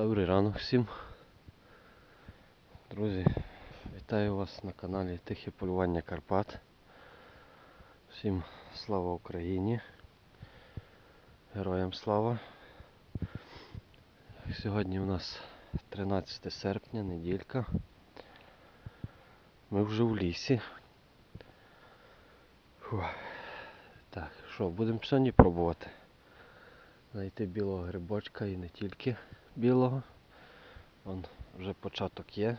Добрий ранок всім. Друзі, вітаю вас на каналі Тихе полювання Карпат. Всім слава Україні. Героям слава. Сьогодні у нас 13 серпня, неділька. Ми вже в лісі. Фух. Так, що, будемо сьогодні пробувати? Знайти білого грибочка і не тільки білого. Вон вже початок є.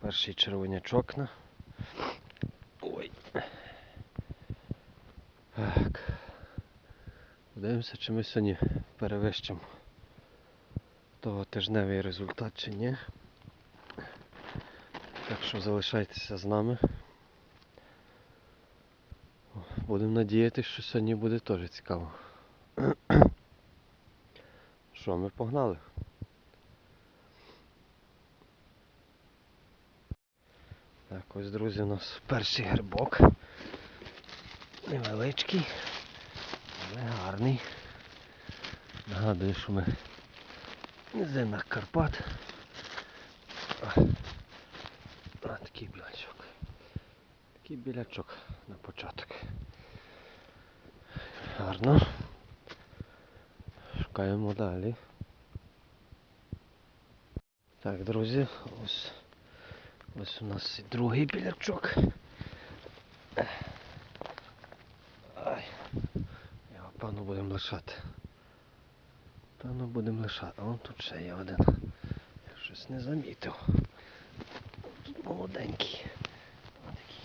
Перший червонячок на. Ой. Так. Подивимося, чи ми сьогодні перевищимо того тижневий результат чи ні. Так що залишайтеся з нами. Будемо надіятися, що сьогодні буде теж цікаво. Що, ми погнали? Так, ось, друзі, у нас перший грибок. Невеличкий, але гарний. Нагадую, що ми в низинах Карпат. А, такий білячок. Такий білячок на початок. Гарно. Шукаємо далі. Так, друзі, ось ось у нас і другий білячок. Його певно будемо лишати. Певно будемо лишати. А тут ще є один. Я щось не замітив. Тут молоденький. Отакий.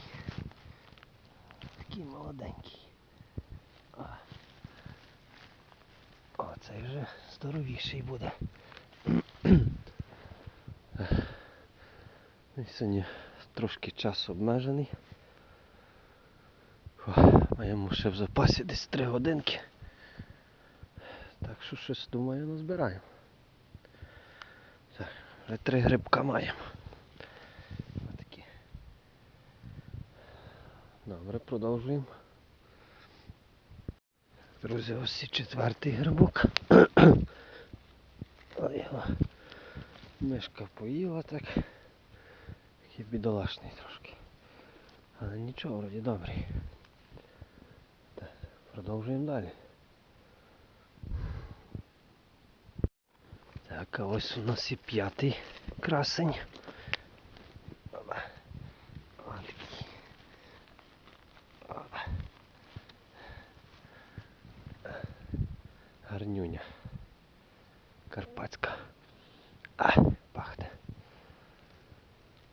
Такий молоденький. А. О, цей вже здоровіший буде. І Сьогодні трошки час обмежений. Маємо ще в запасі десь 3 годинки. Так що щось думаю назбираємо. Так, вже три грибка маємо. Отакі. Добре, продовжуємо. Друзі, ось і четвертий грибок. Мишка поїла так. Такий бідолашний трошки. Але нічого, вроді добрий. Так, продовжуємо далі. Так, а ось у нас і п'ятий красень. Опа. О, такий. Опа. Гарнюня. Карпатська. А, пахне.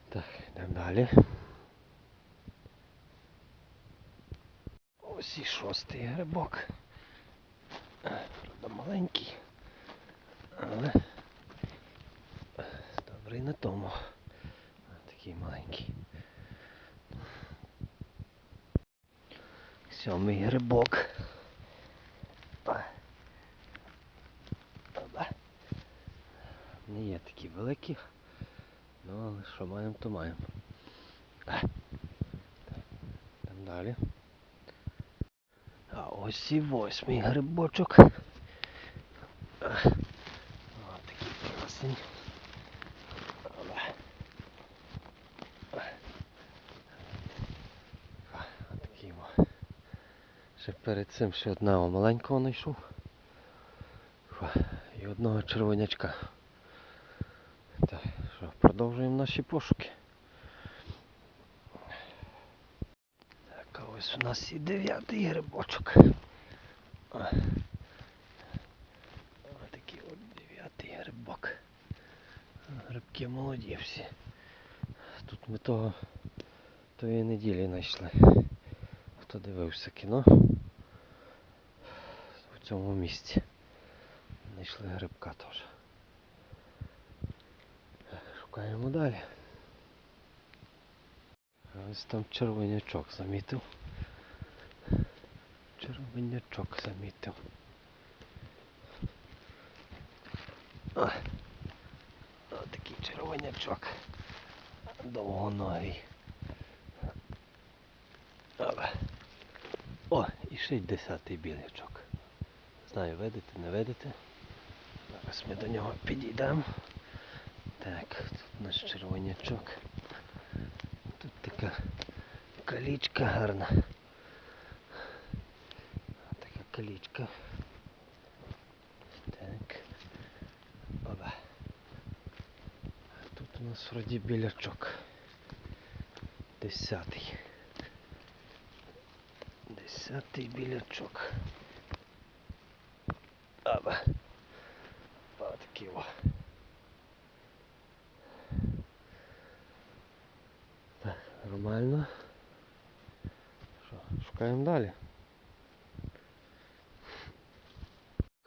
Так, йдемо далі. Ось і шостий грибок. Правда, маленький. Але добрий на тому. Такий маленький. Сьомий грибок. А. Опа. Не є такі великі. Ну, але що маємо, то маємо. Там далі. А ось і восьмий грибочок. А. О, такий красень. Отакий. Ще перед цим ще одного маленького знайшов. І одного червонячка. Продовжуємо наші пошуки. Так, а ось у нас і дев'ятий грибочок. О. Такий от дев'ятий грибок. Грибки молоді всі. Тут ми того тої неділі знайшли. Хто дивився кіно в цьому місці. Знайшли грибка теж. Шукаємо далі. Ось там червонячок замітив. Червонячок замітив. О, о такий червонячок. Довгоногий. О, і ще й десятий білячок. Знаю, видите, не видите. Зараз ми до нього підійдемо. Так, наш червонячок. Тут така калічка гарна. Така калічка. Так. Оба. Тут у нас вроді білячок. Десятий. Десятий білячок. Оба. Отакий о. Так, нормально. Що, шукаємо далі.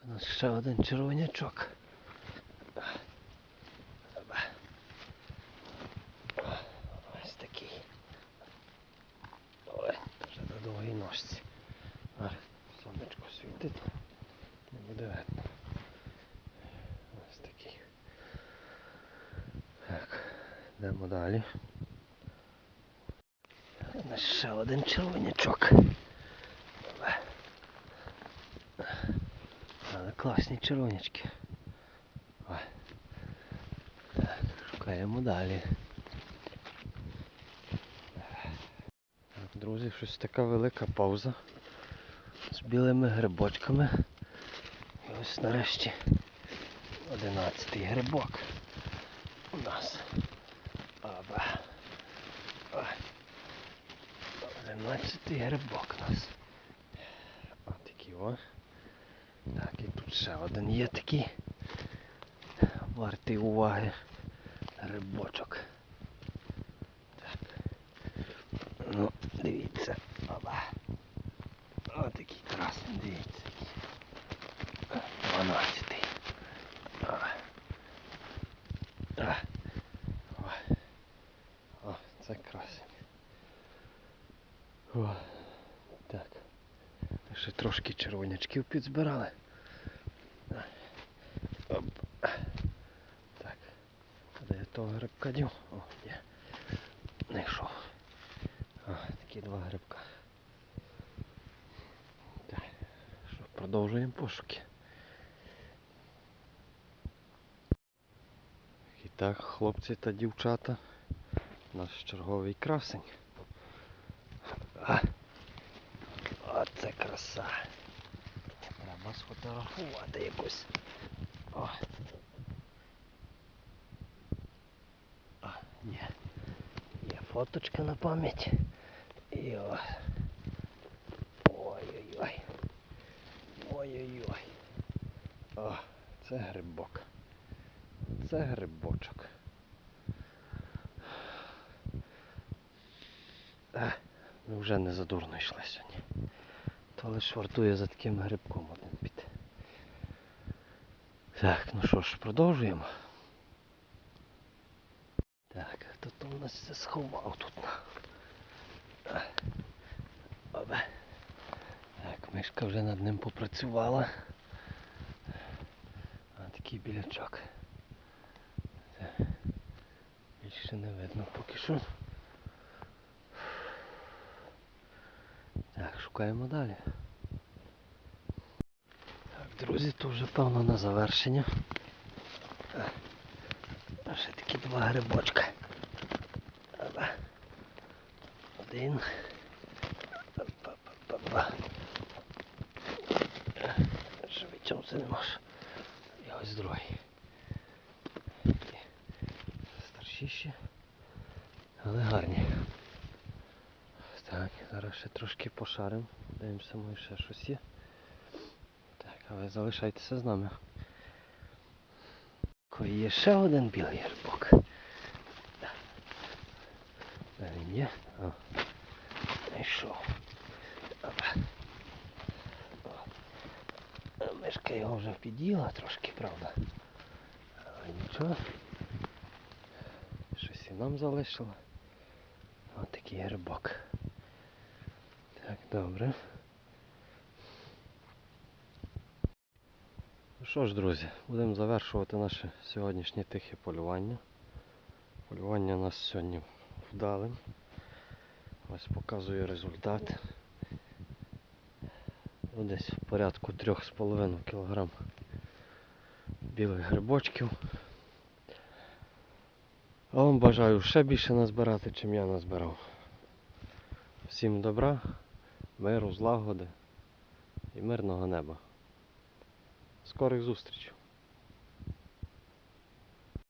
У нас ще один червонячок. Ось такий. Ой, вже на довгій ножці. Сонечко світить. Не буде видно. Ось такий. Так, йдемо далі. Нас ще один червонячок. Але класні червонячки. Шукаємо далі. Друзі, щось така велика пауза з білими грибочками. І ось нарешті одинадцятий грибок у нас. 11 грибок у нас. Отакий о. Так, і тут ще один є такий. Вартий уваги рибочок. Так. Ну, дивіться. Оба. Отакий красний, дивіться. 12. О. О. О, це красивий. О, так. Ще трошки червонячків підзбирали. Оп. Так. Де я того грибка дів? О, є. Знайшов. О, такі два грибка. Так. Що, продовжуємо пошуки. І так, хлопці та дівчата. Наш черговий красень. А. Оце краса. Треба сфотографувати якусь. О. А, ні. Є фоточка на пам'ять. І о. Ой-ой-ой. Ой-ой-ой. О, це грибок. Це грибочок. А, ми вже не задурно йшли сьогодні. То лиш вартує за таким грибком один піти. Так, ну що ж, продовжуємо. Так, хто то у нас все сховав тут. Обе. Так, мишка вже над ним попрацювала. А такий білячок. Це Більше не видно поки що. Так, шукаємо далі. Так, друзі, то вже певно на завершення. А, ще такі два грибочка. Один. Па-па-па-па. Не можу. І ось другий. Такі Старшіші, але гарні. Зараз ще трошки пошаримо. Дивимося, може ще щось є. Так, а ви залишайтеся з нами. Є ще один білий грибок. Де він є? О. Знайшов. Мишка його вже під'їла трошки, правда. Але нічого. Щось і нам залишило. Ось такий грибок. Добре. Ну що ж, друзі, будемо завершувати наше сьогоднішнє тихе полювання. Полювання нас сьогодні вдалим. Ось показую результат. Ну, Десь в порядку 3,5 кг білих грибочків. А вам бажаю ще більше назбирати, чим я назбирав. Всім добра, миру, злагоди і мирного неба. Скорих зустрічей!